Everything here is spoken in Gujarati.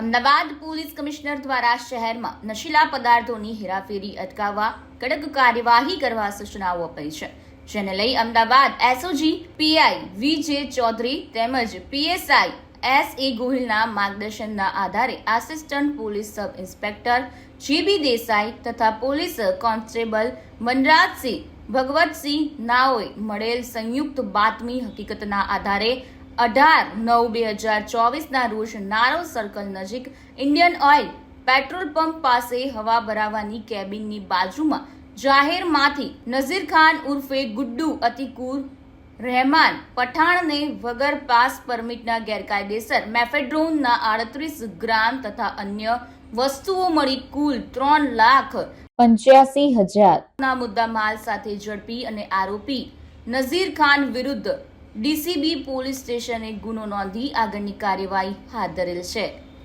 અમદાવાદ પોલીસ કમિશનર દ્વારા શહેરમાં નશીલા પદાર્થોની હેરાફેરી અટકાવવા કડક કાર્યવાહી કરવા સૂચનાઓ અપાઈ છે. જેને લઈ Ahmedabad SOG PI VJ Chaudhary તેમજ પીએસઆઈ એસ એ ગોહિલના માર્ગદર્શનના આધારે assistant police sub inspector GB Desai તથા પોલીસ કોન્સ્ટેબલ વનરાજસિંહ ભગવતસિંહ નાઓએ મળેલ સંયુક્ત બાતમી હકીકતના આધારે અઢાર નવ બે હજાર ચોવીસના રોજ નારો સર્કલ નજીક ઇન્ડિયન ઓઇલ પેટ્રોલ પંપ પાસે હવા ભરાવાની કેબિનની બાજુમાં જાહેરમાંથી નઝીર ખાન ઉર્ફે ગુડ્ડુ અતિકુર રહેમાન પઠાણને વગર પાસ પરમિટના ગેરકાયદેસર મેફેડ્રોનના આડત્રીસ ગ્રામ તથા અન્ય વસ્તુઓ મળી કુલ ત્રણ લાખ પંચ્યાસી હજાર ના મુદ્દા માલ સાથે ઝડપી અને આરોપી નઝીર ખાન વિરુદ્ધ ડીસીબી પોલીસ સ્ટેશને ગુનો નોંધી આગળની કાર્યવાહી હાથ ધરેલ છે.